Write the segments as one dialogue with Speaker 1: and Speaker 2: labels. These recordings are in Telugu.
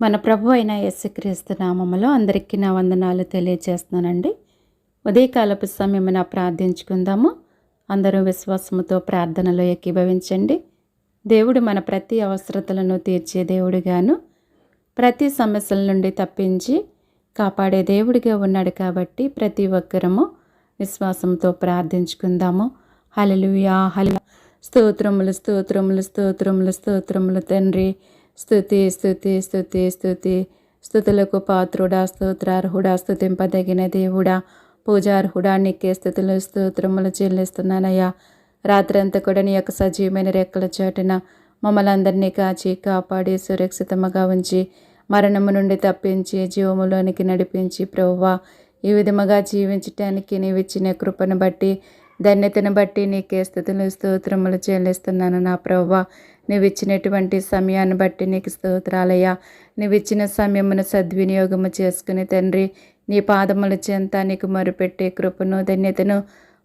Speaker 1: మన ప్రభు అయిన యేసుక్రీస్తు నామములో అందరికీ నా వందనాలు తెలియజేస్తున్నానండి. ఉదయకాలపు సమయమున ప్రార్థించుకుందాము. అందరూ విశ్వాసముతో ప్రార్థనలో ఏకీభవించండి. దేవుడు మన ప్రతి అవసరతలను తీర్చే దేవుడిగాను ప్రతి సమస్యల నుండి తప్పించి కాపాడే దేవుడిగా ఉన్నాడు కాబట్టి ప్రతి ఒక్కరము విశ్వాసంతో ప్రార్థించుకుందాము. హలలుయా హల స్తోత్రములు స్తోత్రములు స్తోత్రములు స్తోత్రములు తండ్రి. స్థుతి స్థుతి స్థుతి స్థుతి స్థుతులకు పాత్రుడా స్తోత్రార్హుడా స్తుతింపదగిన దేవుడా. పూజార్హుడా నీకే స్థుతులు స్తోత్రములు చెల్లిస్తున్నానయ్యా. రాత్రంతా కూడా నీ యొక్క సజీవమైన రెక్కల చాటున మమ్మల్ని అందరినీ కాచి కాపాడి సురక్షితముగా ఉంచి మరణము నుండి తప్పించి జీవములోనికి నడిపించి ప్రవ్వా. ఈ విధముగా జీవించటానికి నీవిచ్చిన కృపను బట్టి ధన్యతను బట్టి నీకే స్థుతులు స్తోత్రములు చెల్లిస్తున్నాను. నా ప్రవ్వా నువ్వు ఇచ్చినటువంటి సమయాన్ని బట్టి నీకు స్తోత్రాలయ్యా. నువ్వు ఇచ్చిన సమయమును సద్వినియోగము చేసుకుని తండ్రి నీ పాదముల చెంత నీకు మరుపెట్టే కృపను ధన్యతను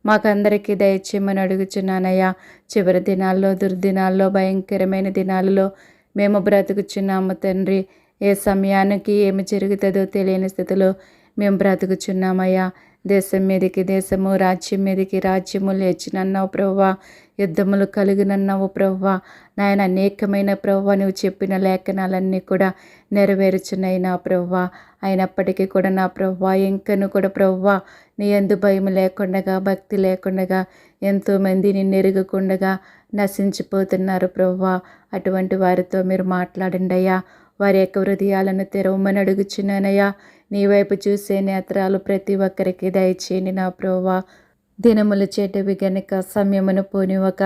Speaker 1: మాకందరికీ దయచేయమని అడుగుచున్నానయ్యా. చివరి దినాల్లో దుర్దినాల్లో భయంకరమైన దినాలలో మేము బ్రతుకుచున్నాము తండ్రి. ఏ సమయానికి ఏమి జరుగుతుందో తెలియని స్థితిలో మేము బ్రతుకుచున్నామయ్యా. దేశం మీదకి దేశము రాజ్యం మీదకి రాజ్యము లేచినన్నావు ప్రవ్వా. యుద్ధములు కలిగినన్నావు ప్రవ్వా. నాయన అనేకమైన ప్రవ్వా నువ్వు చెప్పిన లేఖనాలన్నీ కూడా నెరవేరుచున్నాయి నా ప్రవ్వా. అయినప్పటికీ కూడా నా ప్రవ్వా ఇంకను కూడా ప్రవ్వా. నీ ఎందు భయం లేకుండగా భక్తి లేకుండగా ఎంతోమంది నిన్ను ఎరుగుకుండగా నశించిపోతున్నారు ప్రవ్వా. అటువంటి వారితో మీరు మాట్లాడండి అయ్యా. వారి యొక్క హృదయాలను తెరవమని అడుగుచున్నానయ్యా. నీ వైపు చూసే నేత్రాలు ప్రతి ఒక్కరికి దయచేయండి నా ప్రోవా దినములు చెడ్డవి గనుక సమయమును పోనివక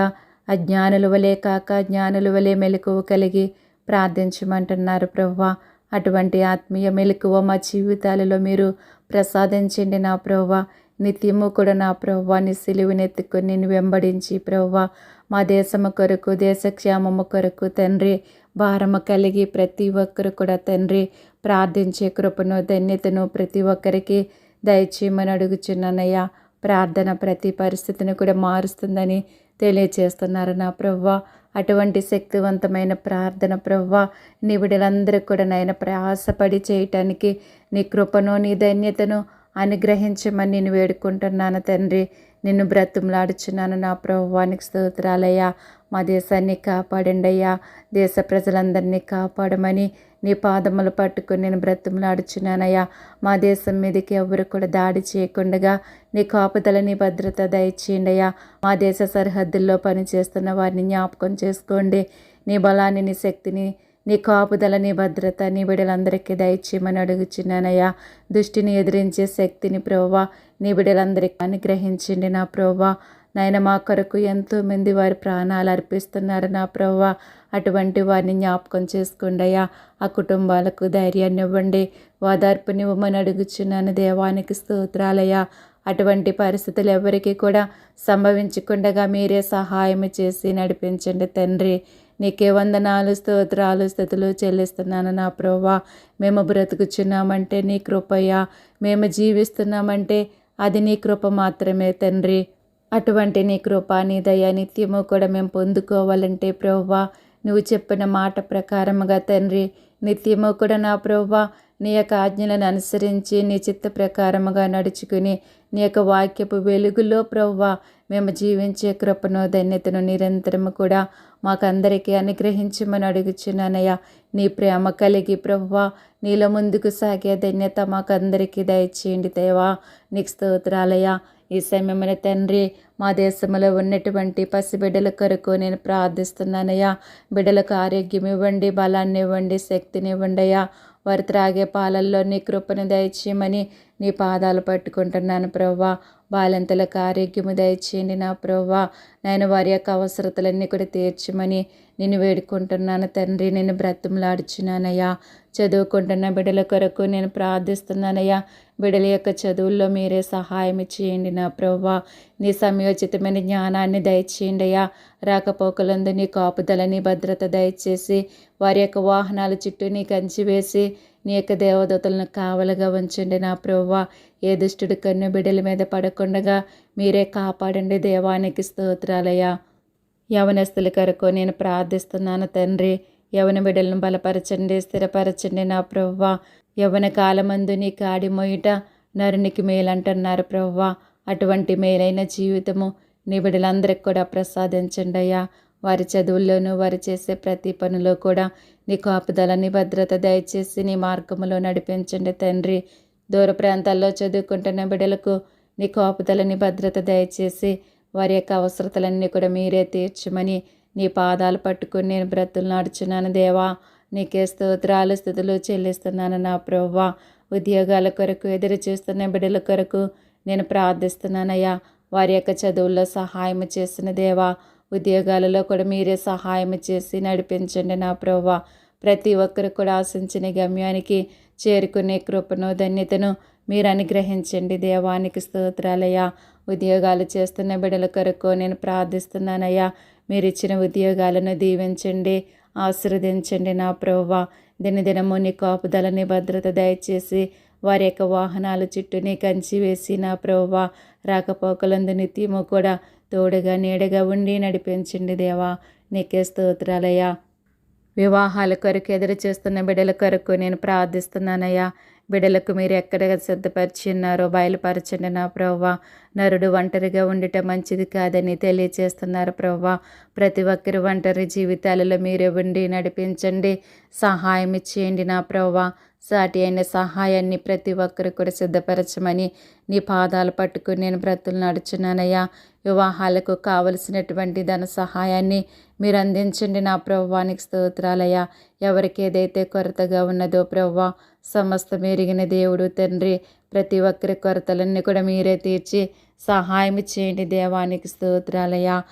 Speaker 1: అజ్ఞానుల వలె కాక జ్ఞానుల వలె మెలకువ కలిగి ప్రార్థించమంటున్నారు ప్రవ్వా అటువంటి ఆత్మీయ మెలకువ మా జీవితాలలో మీరు ప్రసాదించండి నా ప్రవ్వా నిత్యము కూడా నా ప్రవ్వా నీ సిలువునెత్తుకొని నేను వెంబడించి ప్రవ్వా మా దేశము కొరకు దేశక్షేమము కొరకు తండ్రి భారము కలిగి ప్రతి ఒక్కరు కూడా తండ్రి ప్రార్థించే కృపను ధన్యతను ప్రతి ఒక్కరికి దయచేయమని అడుగుచున్నానయ్యా. ప్రార్థన ప్రతి పరిస్థితిని కూడా మారుస్తుందని తెలియచేస్తున్నారు నా ప్రవ్వ. అటువంటి శక్తివంతమైన ప్రార్థన ప్రవ్వ నీ బిడ్డలందరూ కూడా నాయన ప్రయాసపడి చేయటానికి నీ కృపను నీ ధన్యతను అనుగ్రహించమని నేను వేడుకుంటున్నాను తండ్రి. నిన్ను బ్రతుములాడుచున్నాను. నా ప్రభువానికి స్తోత్రాలయ్యా. మా దేశాన్ని కాపాడండి అయ్యా దేశ ప్రజలందరినీ కాపాడమని నీ పాదములు పట్టుకుని నేను బ్రతుములాడుచున్నానయ్యా. మా దేశం మీదకి ఎవరు కూడా దాడి చేయకుండా నీ కాపుదల నీ భద్రత దయచేయండి అయ్యా మా దేశ సరిహద్దుల్లో పనిచేస్తున్న వారిని జ్ఞాపకం చేసుకోండి. నీ బలాన్ని నీ శక్తిని నీ కాపుదల నీ భద్రత నీ బిడ్డలందరికీ దయచేయమని అడుగుచున్నానయ్యా దృష్టిని ఎదిరించే శక్తిని ప్రోవా నీ బిడ్డలందరికీ అనుగ్రహించండి నా ప్రోవా నాయన మా కొరకు ఎంతోమంది వారి ప్రాణాలు అర్పిస్తున్నారు నా ప్రవ్వ. అటువంటి వారిని జ్ఞాపకం చేసుకోండి అయ్యా. ఆ కుటుంబాలకు ధైర్యాన్ని ఇవ్వండి. ఓదార్పునివ్వమని అడుగుచున్నాను దేవానికి స్తోత్రాలయ్యా అటువంటి పరిస్థితులు ఎవరికీ కూడా సంభవించకుండా మీరే సహాయం చేసి నడిపించండి తండ్రి. నీకే వందనాలు స్తోత్రాలు స్థుతులు చెల్లిస్తున్నాను నా ప్రభా మేము బ్రతుకుచున్నామంటే నీ కృపయ్యా మేము జీవిస్తున్నామంటే అది నీ కృప మాత్రమే తండ్రి. అటువంటి నీ కృప నీ దయ నిత్యము కూడా మేము పొందుకోవాలంటే ప్రవ్వా. నువ్వు చెప్పిన మాట ప్రకారముగా తండ్రి నిత్యము కూడా నా ప్రవ్వా. నీ యొక్క ఆజ్ఞలను అనుసరించి నీ చిత్త ప్రకారముగా నడుచుకుని నీ యొక్క వాక్యపు వెలుగులో ప్రవ్వా. మేము జీవించే కృపను ధన్యతను నిరంతరము కూడా మాకందరికీ అనుగ్రహించమని అడుగుచున్నానయ్యా. నీ ప్రేమ కలిగి ప్రభువ నీలో ముందుకు సాగే ధన్యత మాకందరికీ దయచేయండి దేవా. నీకు స్తోత్రాలయ్యా. ఈ సమయమున తండ్రి మా దేశంలో ఉన్నటువంటి పసిబిడ్డల కొరకు నేను ప్రార్థిస్తున్నానయ్యా. బిడ్డలకు ఆరోగ్యం ఇవ్వండి బలాన్ని ఇవ్వండి శక్తిని ఇవ్వండి అయ్యా వారు త్రాగే పాలల్లో నీ కృపను దయచేయమని నీ పాదాలు పట్టుకుంటున్నాను ప్రవ్వా. బాలింతలకు ఆరోగ్యము దయచేయండి నా ప్రవ్వా. నేను వారి యొక్క అవసరతలన్నీ కూడా తీర్చమని నేను వేడుకుంటున్నాను తండ్రి నేను బ్రతంలాడుచున్నానయ్యా చదువుకుంటున్న బిడ్డల కొరకు నేను ప్రార్థిస్తున్నానయ్యా. బిడ్డల యొక్క చదువుల్లో మీరే సహాయం చేయండి నా ప్రవ్వా. నీ సమయోచితమైన జ్ఞానాన్ని దయచేయండి అయ్యా రాకపోకలందు నీ కాపుదలని భద్రత దయచేసి వారి యొక్క వాహనాల చుట్టూ నీ కంచి వేసి నీ యొక్క దేవదూతలను కావలుగా ఉంచండి నా ప్రవ్వా. ఏ దుష్టుడి కన్ను బిడ్డల మీద పడకుండగా మీరే కాపాడండి. దేవానికి స్తోత్రాలయ్యా. యవనస్తుల కొరకు నేను ప్రార్థిస్తున్నాను తండ్రి. యవన బిడ్డలను బలపరచండి స్థిరపరచండి నా ప్రవ్వా. యవన కాలమందు నీ కాడి మొయిట నరునికి మేలంటున్నారు ప్రవ్వా. అటువంటి మేలైన జీవితము నీ బిడ్డలందరికి కూడా ప్రసాదించండి అయ్యా. వారి చదువుల్లోనూ వారు చేసే ప్రతి పనిలో కూడా నీ కాపుదలని భద్రత దయచేసి నీ మార్గంలో నడిపించండి తండ్రి. దూర ప్రాంతాల్లో చదువుకుంటున్న బిడ్డలకు నీ కాపుదలని భద్రత దయచేసి వారి యొక్క అవసరతలన్నీ కూడా మీరే తీర్చమని నీ పాదాలు పట్టుకుని నేను బ్రతులు నడుచున్నాను దేవా. నీకే స్తోత్రాలు స్థుతులు చెల్లిస్తున్నాను నా ప్రవ్వా. ఉద్యోగాల కొరకు ఎదురు చూస్తున్న బిడ్డల కొరకు నేను ప్రార్థిస్తున్నానయ్యా. వారి యొక్క చదువుల్లో సహాయం చేసిన దేవా. ఉద్యోగాలలో కూడా మీరే సహాయం చేసి నడిపించండి నా ప్రవ్వా. ప్రతి ఒక్కరు కూడా ఆశించిన గమ్యానికి చేరుకునే కృపను ధన్యతను మీరు అనుగ్రహించండి దేవానికి స్తోత్రాలయ్యా. ఉద్యోగాలు చేస్తున్న బిడ్డల కొరకు నేను ప్రార్థిస్తున్నానయ్యా. మీరు ఇచ్చిన ఉద్యోగాలను దీవించండి ఆశీర్వదించండి నా ప్రవ్వ. దినదినము నీ కాపుదలని భద్రత దయచేసి వారి యొక్క వాహనాల చుట్టూనే కంచి వేసి నా ప్రవ్వ. రాకపోకలందు నిత్యము కూడా తోడుగా నీడగా ఉండి నడిపించండి దేవా. నీకే స్తోత్రాలయ్యా. వివాహాల కొరకు ఎదురు చేస్తున్న బిడ్డల కొరకు నేను ప్రార్థిస్తున్నానయ్యా. బిడలకు మీరు ఎక్కడ సిద్ధపరిచి ఉన్నారో బయలుపరచండి నా ప్రవ్వా. నరుడు ఒంటరిగా ఉండటం మంచిది కాదని తెలియచేస్తున్నారు ప్రవ్వా. ప్రతి ఒక్కరి ఒంటరి జీవితాలలో మీరే ఉండి నడిపించండి. సహాయం ఇచ్చేయండి నా ప్రవ్వా. సాటి అయిన సహాయాన్ని ప్రతి ఒక్కరు కూడా సిద్ధపరచమని నీ పాదాలు పట్టుకుని నేను బ్రతులు నడుచున్నానయ్యా. వివాహాలకు కావలసినటువంటి ధన సహాయాన్ని మీరు అందించండి నా ప్రవ్వానికి స్తోత్రాలయ్యా. ఎవరికి ఏదైతే కొరతగా ఉన్నదో ప్రవ్వ సమస్త మెరిగిన దేవుడు తండ్రి. ప్రతి ఒక్కరి కొరతలన్నీ కూడా మీరే తీర్చి సహాయం చేయండి దేవానికి స్తోత్రాలయ్యా.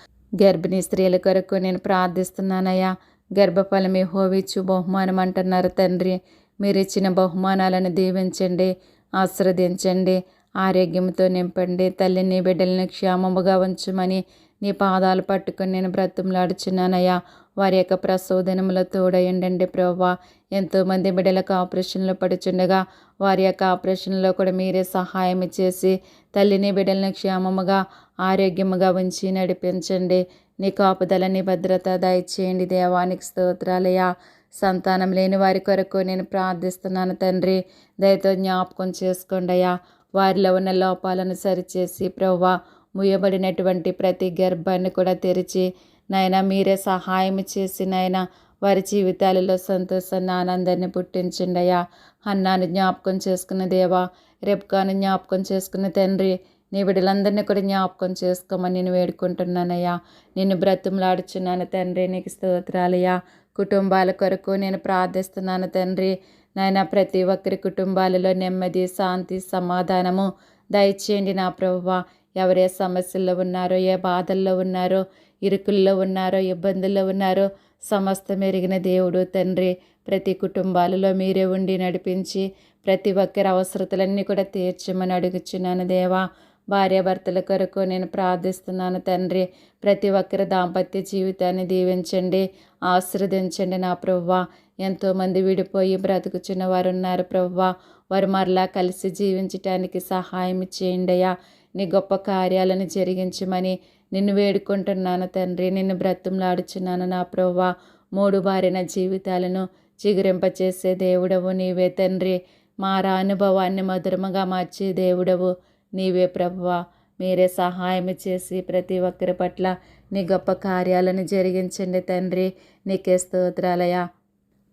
Speaker 1: గర్భిణీ స్త్రీల కొరకు నేను ప్రార్థిస్తున్నానయ్యా. గర్భఫలమే హోవిచ్చు బహుమానం అంటున్నారు తండ్రి. మీరు ఇచ్చిన బహుమానాలను దీవించండి ఆశ్రదించండి ఆరోగ్యంతో నింపండి. తల్లిని బిడ్డలను క్షేమముగా ఉంచమని నీ పాదాలు పట్టుకొని నేను బ్రతుములాడుచున్నానయ్యా వారి యొక్క ప్రసవ దినముల తోడయండి ప్రవ్వా ఎంతోమంది బిడ్డలకు ఆపరేషన్లు పడుచుండగా వారి యొక్క ఆపరేషన్లో కూడా మీరే సహాయం చేసి తల్లిని బిడ్డలను క్షేమముగా ఆరోగ్యముగా ఉంచి నడిపించండి. నీ కాపుదలని భద్రత దయచేయండి దేవానికి స్తోత్రాలయ్యా. సంతానం లేని వారి కొరకు నేను ప్రార్థిస్తున్నాను తండ్రి. దయతో జ్ఞాపకం చేసుకోండి అయ్యా వారిలో ఉన్న లోపాలను సరిచేసి ప్రవ్వా ముయ్యబడినటువంటి ప్రతి గర్భాన్ని కూడా తెరిచి నాయన మీరే సహాయం చేసి నాయన వారి జీవితాలలో సంతోషాన్ని ఆనందాన్ని పుట్టించండి అయ్యా. అన్నాను జ్ఞాపకం చేసుకున్న దేవా రెప్కాను జ్ఞాపకం చేసుకున్న తండ్రి నీ బిడ్డలందరినీ కూడా జ్ఞాపకం చేసుకోమని నేను వేడుకుంటున్నానయ్యా. నిన్ను బ్రతుములాడుచున్నాను తండ్రి నీకు స్తోత్రాలయ్యా. కుటుంబాల కొరకు నేను ప్రార్థిస్తున్నాను తండ్రి నాయన ప్రతి ఒక్కరి కుటుంబాలలో నెమ్మది శాంతి సమాధానము దయచేయండి నా ప్రభువ. ఎవరే సమస్యల్లో ఉన్నారో ఏ బాధల్లో ఉన్నారో ఇరుకుల్లో ఉన్నారో ఇబ్బందుల్లో ఉన్నారో సమస్త మెరిగిన దేవుడు తండ్రి. ప్రతి కుటుంబాలలో మీరే ఉండి నడిపించి ప్రతి ఒక్కరి అవసరతలన్నీ కూడా తీర్చమని అడుగుచున్నాను దేవా. భార్యాభర్తల కొరకు నేను ప్రార్థిస్తున్నాను తండ్రి. ప్రతి ఒక్కరి దాంపత్య జీవితాన్ని దీవించండి ఆశీర్వదించండి నా ప్రవ్వా. ఎంతోమంది విడిపోయి బ్రతుకుచున్న వారు ఉన్నారు ప్రవ్వా. వారు మరలా కలిసి జీవించటానికి సహాయం చేయండి అయ్యా. నీ గొప్ప కార్యాలను జరిగించమని నిన్ను వేడుకుంటున్నాను తండ్రి. నిన్ను బ్రతంలాడుచున్నాను నా ప్రవ్వా. మూడు బారిన జీవితాలను చిగురింపచేసే దేవుడవు నీవే తండ్రి. మారా అనుభవాన్ని మధురముగా మార్చే దేవుడవు నీవే ప్రభువ మీరే సహాయం చేసి ప్రతి ఒక్కరి పట్ల నీ గొప్ప కార్యాలను జరిగించండి తండ్రి. నీకే స్తోత్రాలయ్యా.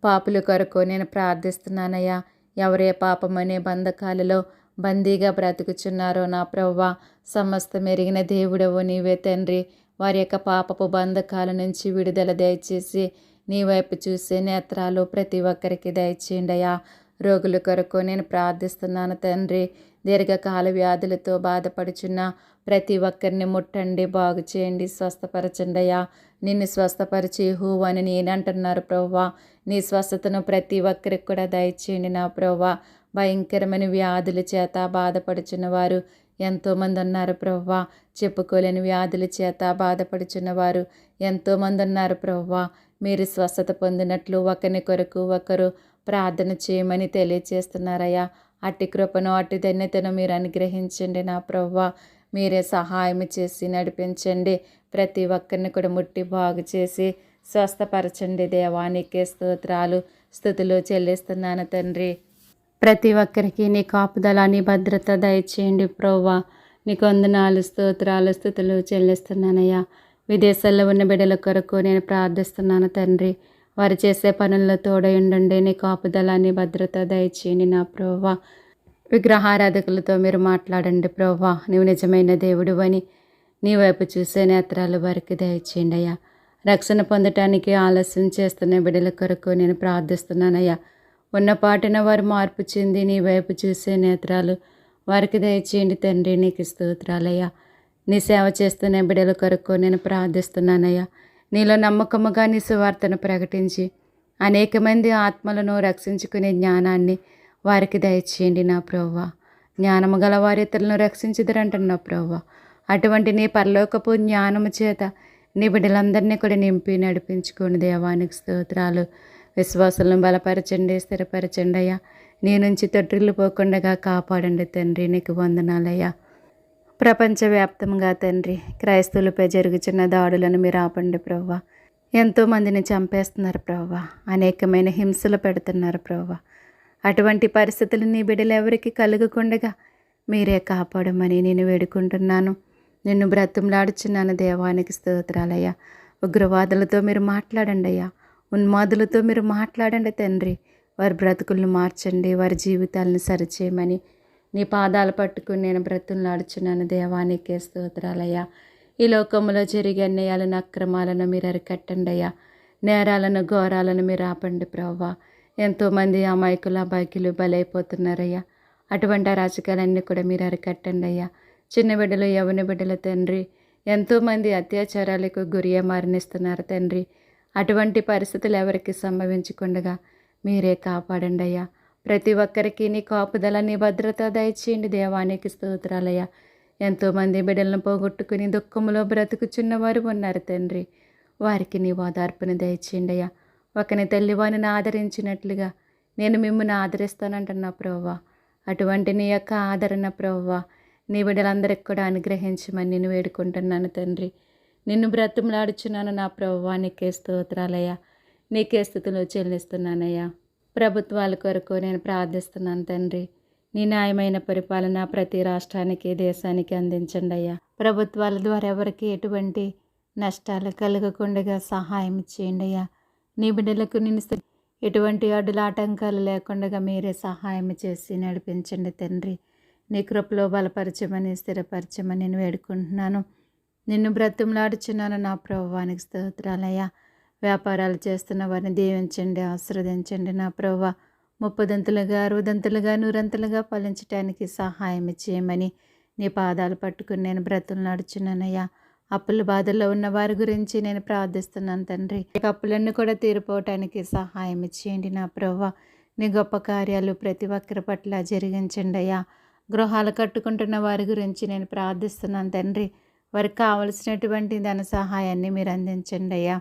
Speaker 1: పాపులు కొరకు నేను ప్రార్థిస్తున్నానయ్యా. ఎవరే పాపమనే బంధకాలలో బందీగా బ్రతుకుచున్నారో నా ప్రవ్వ సమస్త మెరిగిన దేవుడవు నీవే తండ్రి. వారి యొక్క పాపపు బంధకాల నుంచి విడుదల దయచేసి నీ వైపు చూసే నేత్రాలు ప్రతి ఒక్కరికి దయచేయండియా రోగుల కొరకు నేను ప్రార్థిస్తున్నాను తండ్రి. దీర్ఘకాల వ్యాధులతో బాధపడుచున్న ప్రతి ఒక్కరిని ముట్టండి బాగు చేయండి స్వస్థపరచండియా నిన్ను స్వస్థపరిచి హూ అని నేనంటున్నారు ప్రవ్వా. నీ స్వస్థతను ప్రతి ఒక్కరికి కూడా దయచేయండి నా ప్రవ్వా. భయంకరమైన వ్యాధుల చేత బాధపడుచున్న వారు ఎంతోమంది ఉన్నారు ప్రవ్వా చెప్పుకోలేని వ్యాధుల చేత బాధపడుచున్నవారు. ఎంతోమంది ఉన్నారు ప్రవ్వా మీరు స్వస్థత పొందినట్లు ఒకరి కొరకు ఒకరు ప్రార్థన చేయమని తెలియచేస్తున్నారయ్యా. అట్టి కృపను అట్టి ధన్యతను మీరు అనుగ్రహించండి నా ప్రవ్వా. మీరే సహాయం చేసి నడిపించండి. ప్రతి ఒక్కరిని కూడా ముట్టి బాగు చేసి స్వస్థపరచండి దేవానికి స్తోత్రాలు. స్థుతులు చెల్లిస్తున్నాను తండ్రి. ప్రతి ఒక్కరికి నీ కాపుదల నీ భద్రత దయచేయండి ప్రోవా నీకు వందనాలు స్తోత్రాలు స్థుతులు చెల్లిస్తున్నానయ్యా. విదేశాల్లో ఉన్న బిడ్డల కొరకు నేను ప్రార్థిస్తున్నాను తండ్రి. వారు చేసే పనుల్లో తోడై ఉండండి. నీ కాపుదల నీ భద్రత దయచేయండి నా ప్రోవా విగ్రహారాధకులతో మీరు మాట్లాడండి ప్రోవా నీవు నిజమైన దేవుడు అని నీ వైపు చూసే నేత్రాలు వారికి దయచేయండి అయ్యా. రక్షణ పొందటానికి ఆలస్యం చేస్తున్న బిడ్డల కొరకు నేను ప్రార్థిస్తున్నానయ్యా. ఉన్న పాటిన వారు మార్పు చెంది నీ వైపు చూసే నేత్రాలు. వారికి దయచేయండి తండ్రి నీకు స్తోత్రాలయ్యా. నీ సేవ చేస్తున్న బిడ్డల కొరకు నేను ప్రార్థిస్తున్నానయ్యా. నీలో నమ్మకముగా నీ సువార్తను ప్రకటించి అనేక మంది ఆత్మలను రక్షించుకునే జ్ఞానాన్ని వారికి దయచేయండి నా ప్రవ్వ. జ్ఞానము గల వారి ఇతరులను రక్షించుదరంటున్నా ప్రవ్వ. అటువంటి నీ పరలోకపు జ్ఞానము చేత నీ బిడ్డలందరినీ కూడా నింపి నడిపించుకోండి దేవానికి స్తోత్రాలు. విశ్వాసాలను బలపరచండి స్థిరపరచండి అయ్యా. నీ నుంచి తొట్టిల్లు పోకుండా కాపాడండి తండ్రి నీకు వందనాలయ్యా. ప్రపంచవ్యాప్తంగా తండ్రి క్రైస్తవులపై జరుగుతున్న దాడులను మీరు ఆపండి ప్రవ్వ. ఎంతోమందిని చంపేస్తున్నారు ప్రవ్వా. అనేకమైన హింసలు పెడుతున్నారు ప్రవ్వా. అటువంటి పరిస్థితులు నీ బిడ్డలు ఎవరికి కలుగకుండగా మీరే కాపాడమని నేను వేడుకుంటున్నాను. నిన్ను బ్రతంలాడుచున్నాను దేవానికి స్తోత్రాలయ్యా. ఉగ్రవాదులతో మీరు మాట్లాడండి అయ్యా. ఉన్మాదులతో మీరు మాట్లాడండి తండ్రి. వారి బ్రతుకులను మార్చండి వారి జీవితాలను సరిచేయమని. నీ పాదాలు పట్టుకుని నేను బ్రతులాడుచున్నాను దేవానికే స్తోత్రాలయ్యా. ఈ లోకంలో జరిగే అన్యాయాలను అక్రమాలను మీరు అరికట్టండి అయ్యా. నేరాలను ఘోరాలను మీరు ఆపండి ప్రవ్వా. ఎంతోమంది అమాయకుల అబాయికులు బలైపోతున్నారయ్యా. అటువంటి అరాచకాలన్నీ కూడా మీరు అరికట్టండి అయ్యా. చిన్న బిడ్డలు యవన బిడ్డల తండ్రి ఎంతోమంది అత్యాచారాలకు గురియా మరణిస్తున్నారు తండ్రి. అటువంటి పరిస్థితులు ఎవరికి సంభవించకుండా మీరే కాపాడండి అయ్యా ప్రతి ఒక్కరికి నీ కాపుదల నీ భద్రత దయచేయండి దేవానికి స్తోత్రాలయ్యా. ఎంతోమంది బిడ్డలను పోగొట్టుకుని దుఃఖంలో బ్రతుకుచున్న వారు ఉన్నారు తండ్రి. వారికి నీ ఓదార్పును దయచేయండి అయ్యా ఒకని తల్లివాణిని ఆదరించినట్లుగా నేను మిమ్మల్ని ఆదరిస్తానంటున్నా ప్రవ్వా. అటువంటి నీ యొక్క ఆదరణ ప్రవ్వా. నీ బిడ్డలందరికి కూడా అనుగ్రహించమని నేను వేడుకుంటున్నాను తండ్రి. నిన్ను బ్రతుములాడుచున్నాను నా ప్రభువా నీకే స్తోత్రాలయ్యా. నీకే స్థుతులు చెల్లిస్తున్నానయ్యా. ప్రభుత్వాల కొరకు నేను ప్రార్థిస్తున్నాను తండ్రి. నీ న్యాయమైన పరిపాలన ప్రతి రాష్ట్రానికి దేశానికి అందించండి అయ్యా. ప్రభుత్వాల ద్వారా ఎవరికి ఎటువంటి నష్టాలు కలగకుండా సహాయం చేయండి అయ్యా. నీ బిడ్డలకు నేను ఎటువంటి అడ్డుల ఆటంకాలు లేకుండా మీరే సహాయం చేసి నడిపించండి తండ్రి. నీ కృపలో బలపరచమని స్థిరపరచమని నేను వేడుకుంటున్నాను. నిన్ను బ్రతుములాడుచున్నాను నా ప్రభువానికి స్తోత్రాలయ్యా. వ్యాపారాలు చేస్తున్న వారిని దీవించండి ఆశ్రదించండి నా ప్రభు ముప్పదంతులుగా అరవదంతులుగా నూరంతులుగా ఫలించటానికి సహాయం చేయమని నీ పాదాలు పట్టుకుని నేను బ్రతులు నడుచున్నానయ్యా అప్పుల బాధల్లో ఉన్న వారి గురించి నేను ప్రార్థిస్తున్నాను తండ్రి. అప్పులన్నీ కూడా తీరిపోవటానికి సహాయం చేయండి నా ప్రభు నీ గొప్ప కార్యాలు ప్రతి ఒక్కరి పట్ల జరిగించండి అయ్యా. గృహాలు కట్టుకుంటున్న వారి గురించి నేను ప్రార్థిస్తున్నాను తండ్రి. వారికి కావలసినటువంటి ధన సహాయాన్ని మీరు అందించండి అయ్యా.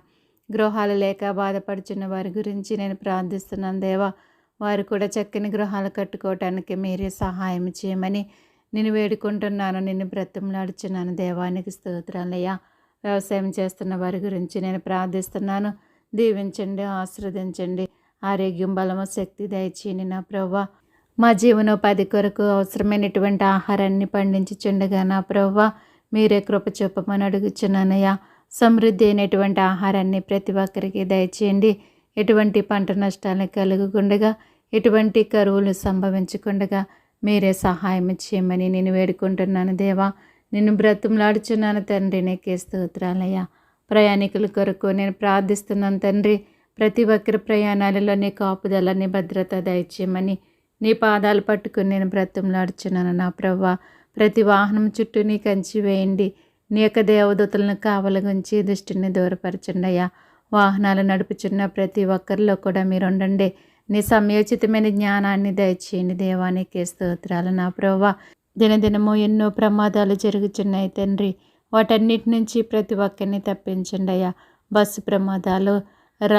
Speaker 1: గృహాలు లేక బాధపడుచున్న వారి గురించి నేను ప్రార్థిస్తున్నాను దేవా. వారు కూడా చక్కని గృహాలు కట్టుకోవటానికి మీరే సహాయం చేయమని నేను వేడుకుంటున్నాను నిన్ను బ్రతంలాడుచున్నాను దేవానికి స్తోత్రాలయ్యా వ్యవసాయం చేస్తున్న వారి గురించి నేను ప్రార్థిస్తున్నాను. దీవించండి ఆశ్రదించండి ఆరోగ్యం బలము శక్తి దయచేయండి నా ప్రవ్వ. మా జీవనోపాధి కొరకు అవసరమైనటువంటి ఆహారాన్ని పండించుచుండగా నా ప్రవ్వ. మీరే కృప చూపమని అడుగుచున్నానయ్యా. సమృద్ధి అయినటువంటి ఆహారాన్ని ప్రతి ఒక్కరికి దయచేయండి. ఎటువంటి పంట నష్టాలు కలుగుకుండగా ఎటువంటి కరువులు సంభవించకుండగా మీరే సహాయం చేయమని నేను వేడుకుంటున్నాను దేవా. నిన్ను బ్రతుములాడుచున్నాను తండ్రి నీకే స్తోత్రాలయ్యా. ప్రయాణికుల కొరకు నేను ప్రార్థిస్తున్నాను తండ్రి ప్రతి ఒక్కరి ప్రయాణాలలో నీ కాపుదల నీ భద్రత దయచేయమని నీ పాదాలు పట్టుకుని నేను బ్రతుములాడుచున్నాను నా ప్రవ్వా. ప్రతి వాహనం చుట్టూ నీ కంచి వేయండి. నీ యొక్క దేవదూతలను కావలగుంచి దృష్టిని దూరపరచండి అయ్యా వాహనాలు నడుపుచున్న ప్రతి ఒక్కరిలో కూడా మీరు ఉండండి నీ సమయోచితమైన జ్ఞానాన్ని దయచేయండి. దేవానికి స్తోత్రాలు. నా ప్రభావ దినదినము ఎన్నో ప్రమాదాలు జరుగుతున్నాయి తండ్రి. వాటన్నిటి నుంచి ప్రతి ఒక్కరిని తప్పించండి అయ్యా బస్సు ప్రమాదాలు ర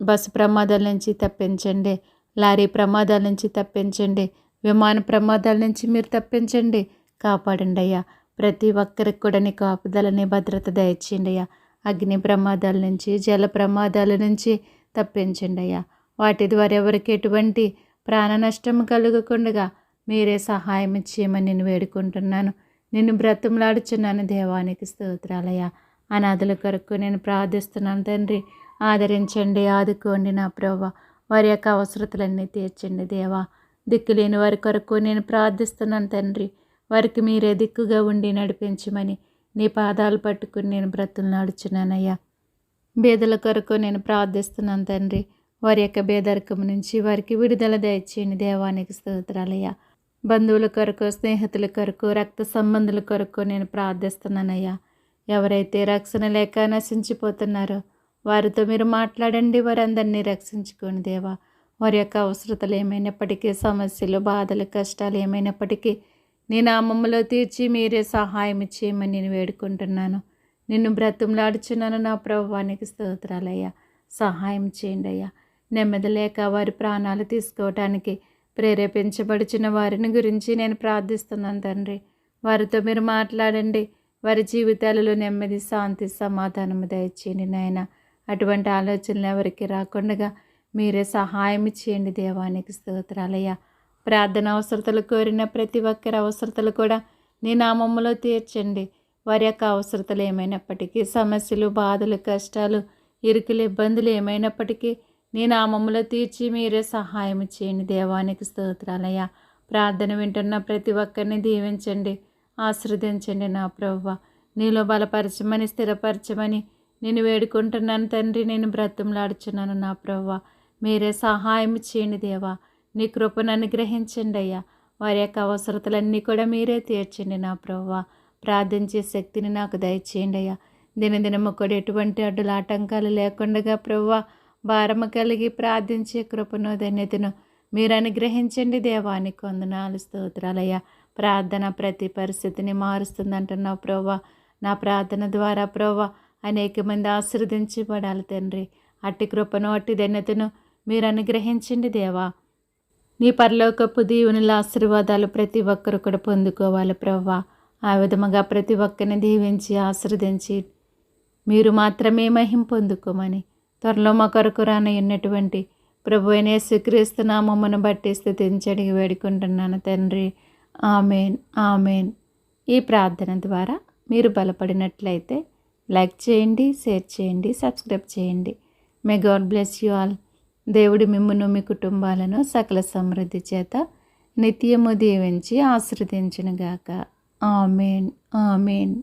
Speaker 1: బస్సు ప్రమాదాల నుంచి తప్పించండి. లారీ ప్రమాదాల నుంచి తప్పించండి. విమాన ప్రమాదాల నుంచి మీరు తప్పించండి. కాపాడండి అయ్యా ప్రతి ఒక్కరికి కూడా నీ కాపుదలని భద్రత దయచేయండి అయ్యా అగ్ని ప్రమాదాల నుంచి జల ప్రమాదాల నుంచి తప్పించండి అయ్యా వాటి ద్వారా ఎవరికి ఎటువంటి ప్రాణ నష్టం కలుగకుండా మీరే సహాయం ఇచ్చేయమని నేను వేడుకుంటున్నాను. నిన్ను బ్రతంలాడుచున్నాను దేవానికి స్తోత్రాలయ్యా. అనాథుల కొరకు నేను ప్రార్థిస్తున్నాను తండ్రి. ఆదరించండి ఆదుకోండి నా ప్రభ వారి యొక్క అవసరతలన్నీ తీర్చండి దేవా. దిక్కులేని వారి కొరకు నేను ప్రార్థిస్తున్నాను తండ్రి. వారికి మీరే దిక్కుగా ఉండి నడిపించమని నీ పాదాలు పట్టుకుని నేను బ్రతులు నడుచున్నానయ్యా. బేదల కొరకు నేను ప్రార్థిస్తున్నాను తండ్రి. వారి యొక్క బేదరికం నుంచి వారికి విడుదల దయచేయండి దేవానికి స్తోత్రాలయ్యా. బంధువుల కొరకు స్నేహితుల కొరకు రక్త సంబంధుల కొరకు నేను ప్రార్థిస్తున్నానయ్యా. ఎవరైతే రక్షణ లేక నశించిపోతున్నారో వారితో మీరు మాట్లాడండి వారందరినీ రక్షించుకోండి దేవా. వారి యొక్క అవసరతలు ఏమైనప్పటికీ సమస్యలు బాధలు కష్టాలు ఏమైనప్పటికీ నీ నామమ్మలో తీర్చి మీరే సహాయం చేయమని నేను వేడుకుంటున్నాను. నిన్ను బ్రతంలాడుచున్నాను నా ప్రభువానికి స్తోత్రాలయ్యా. సహాయం చేయండి అయ్యా నెమ్మది లేక వారి ప్రాణాలు తీసుకోవటానికి ప్రేరేపించబడుచున్న వారిని గురించి నేను ప్రార్థిస్తున్నాను తండ్రి. వారితో మీరు మాట్లాడండి. వారి జీవితాలలో నెమ్మది శాంతి సమాధానము దయచేయండి నాయన. అటువంటి ఆలోచనలు ఎవరికి రాకుండా మీరే సహాయం చేయండి దేవానికి స్తోత్రాలయ్యా. ప్రార్థన అవసరతలు కోరిన ప్రతి ఒక్కరి అవసరతలు కూడా నీ నామమ్మలో తీర్చండి. వారి యొక్క అవసరతలు ఏమైనప్పటికీ సమస్యలు బాధలు కష్టాలు ఇరుకులు ఇబ్బందులు ఏమైనప్పటికీ నీ నామమ్మలో తీర్చి మీరే సహాయం చేయండి. దేవానికి స్తోత్రాలయ్యా. ప్రార్థన వింటున్న ప్రతి ఒక్కరిని దీవించండి. ఆశ్రదించండి నా ప్రవ్వ. నీలో బలపరచమని స్థిరపరచమని నేను వేడుకుంటున్నాను తండ్రి. నేను బ్రతంలాడుచున్నాను నా ప్రవ్వ. మీరే సహాయం చేయండి దేవా. నీ కృపను అనుగ్రహించండి అయ్యా. వారి యొక్క అవసరతలన్నీ కూడా మీరే తీర్చండి నా ప్రవ్వ. ప్రార్థించే శక్తిని నాకు దయచేయండి అయ్యా. దినదినము కూడా ఎటువంటి అడ్డుల ఆటంకాలు లేకుండా ప్రవ్వ భారము కలిగి ప్రార్థించే కృపను ధన్యతను మీరు అనుగ్రహించండి దేవానికి వందనాలు స్తోత్రాలయ్యా ప్రార్థన ప్రతి పరిస్థితిని మారుస్తుందంటున్నావు ప్రవ్వ. నా ప్రార్థన ద్వారా ప్రవ్వ అనేక మంది ఆశీర్వదించబడాలి తండ్రి. అట్టి కృపను అట్టి ధన్యతను మీరు అనుగ్రహించండి దేవా. నీ పరలోకపు దీవునిల ఆశీర్వాదాలు ప్రతి ఒక్కరు కూడా పొందుకోవాలి ప్రవ్వా. ఆ విధముగా ప్రతి ఒక్కరిని దీవించి ఆశీర్వదించి మీరు మాత్రమే మహిం పొందుకోమని త్వరలో మా కొరకు రానయ్యున్నటువంటి ప్రభు అయిన యేసుక్రీస్తు నామమ్మను బట్టి స్థుతించడి వేడుకుంటున్నాను తండ్రి. Amen amen. ఈ ప్రార్థన ద్వారా మీరు బలపడినట్లయితే లైక్ చేయండి షేర్ చేయండి సబ్స్క్రైబ్ చేయండి. May God bless you all. దేవుడి మిమ్మును మీ కుటుంబాలను సకల సమృద్ధి చేత నిత్యము దీవించి ఆశ్రదించునుగాక ఆమెన్. ఆమెన్.